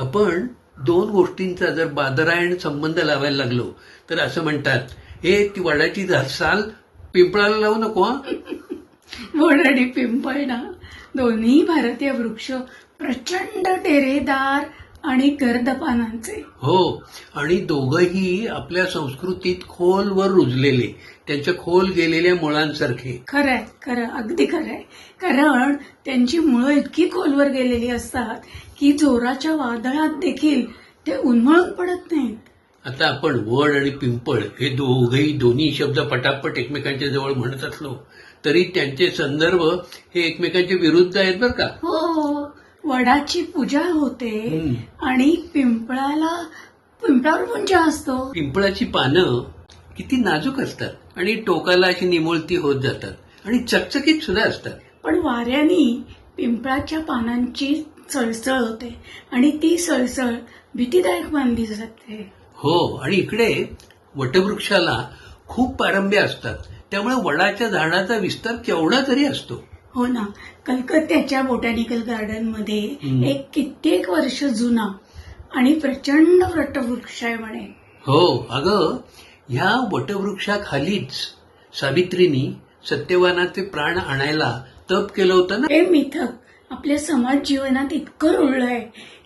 आपण दोन गोष्टींचा जर बादरायण संबंध लावायला लागलो तर असं म्हणतात हे ती वडाची झा- साल पिंपळाला लावू नको वडाडी वड आणि पिंपळ ना दोन्ही भारतीय वृक्ष प्रचंड टेरेदार आणि गर्द पानांचे हो आणि दोघंही आपल्या संस्कृतीत खोलवर रुजलेले त्यांच्या खोल गेलेल्या मुळांसारखे. खरंय खरं अगदी खरंय. कारण त्यांची मुळं इतकी खोलवर गेलेली असतात की जोराच्या वादळात देखील ते उन्मळून पडत नाहीत. आता आपण वड आणि पिंपळ हे दोघेही दोन्ही शब्द पटापट एकमेकांच्या जवळ म्हणत असलो तरी त्यांचे संदर्भ हे एकमेकांच्या विरुद्ध आहेत बरं का? हो. वडाची पूजा होते हम्म. आणि पिंपळाला पिंपळावर पूजा असतो. पिंपळाची पानं किती नाजूक असतात आणि टोकाला अशी निमुळती होत जातात आणि चकचकीत सुद्धा असतात. पण वाऱ्याने पिंपळाच्या पानांची सळसळ होते आणि ती सळसळ भीतीदायक मानली जाते हो आणि इकडे वटवृक्षाला खूप पारंब्य असतात. त्यामुळे वडाच्या झाडाचा विस्तार केवढा तरी असतो. हो ना. कलकत्त्याच्या बोटॅनिकल गार्डनमध्ये. एक कित्येक वर्ष जुना आणि प्रचंड वटवृक्ष आहे म्हणे. हो अगं ह्या वटवृक्षाखालीच सावित्रीनी सत्यवानाचे प्राण आणायला तप केलं होतं ना? हे मिथक आपल्या समाज जीवनात इतकं रुळलंय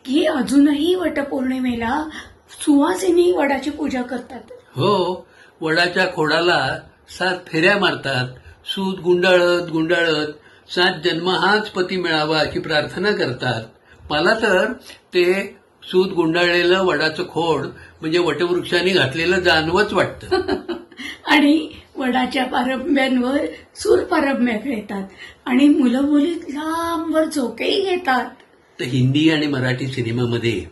की अजूनही वटपौर्णिमेला सुवासिनी वडाची पूजा करतात. हो वडाच्या खोडाला सात फेऱ्या मारतात. सूत गुंडाळत गुंडाळत सात जन्म हाच पती मिळावा अशी प्रार्थना करतात. मला तर ते सूत गुंडाळलेलं वडाचं खोड म्हणजे वटवृक्षाने घातलेलं जानवच वाटतं. आणि वडाच्या पारंब्यांवर सूर पारंब्या खेळतात आणि मुलं मुली लांबवर झोकेही घेतात. तर हिंदी आणि मराठी सिनेमामध्ये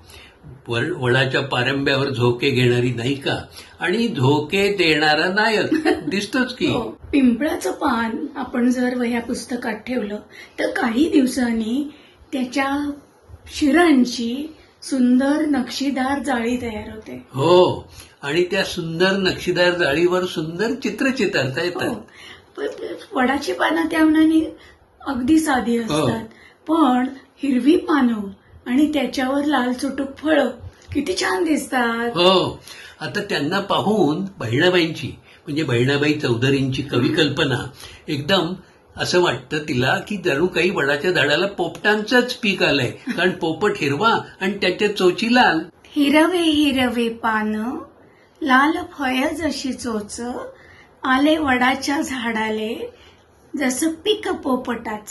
वर- वडाच्या पारंब्यावर झोके घेणारी नायिका आणि झोके देणारा नायक. दिसतोच की. हो. पिंपळाचं पान आपण जर वह्या पुस्तकात ठेवलं तर काही दिवसांनी त्याच्या शिरांची सुंदर नक्षीदार जाळी तयार होते. हो. आणि त्या सुंदर नक्षीदार जाळीवर सुंदर चित्र चितारता हो. येतात. प- प- वडाची पानं त्या अगदी साधी असतात. पण हिरवी पानं आणि त्याच्यावर लाल चुटूक फळं. किती छान दिसतात. हो. आता त्यांना पाहून बहिणाबाईंची म्हणजे बहिणाबाई चौधरींची कवी कल्पना एकदम असं वाटतं तिला की जणू काही वडाच्या झाडाला पोपटांचंच पीक आलंय. कारण पोपट हिरवा आणि त्याच्या चोची लाल. हिरवे हिरवे पान लाल फळ जशी चोच आले वडाच्या झाडाले जसं पीक पोपटाचं.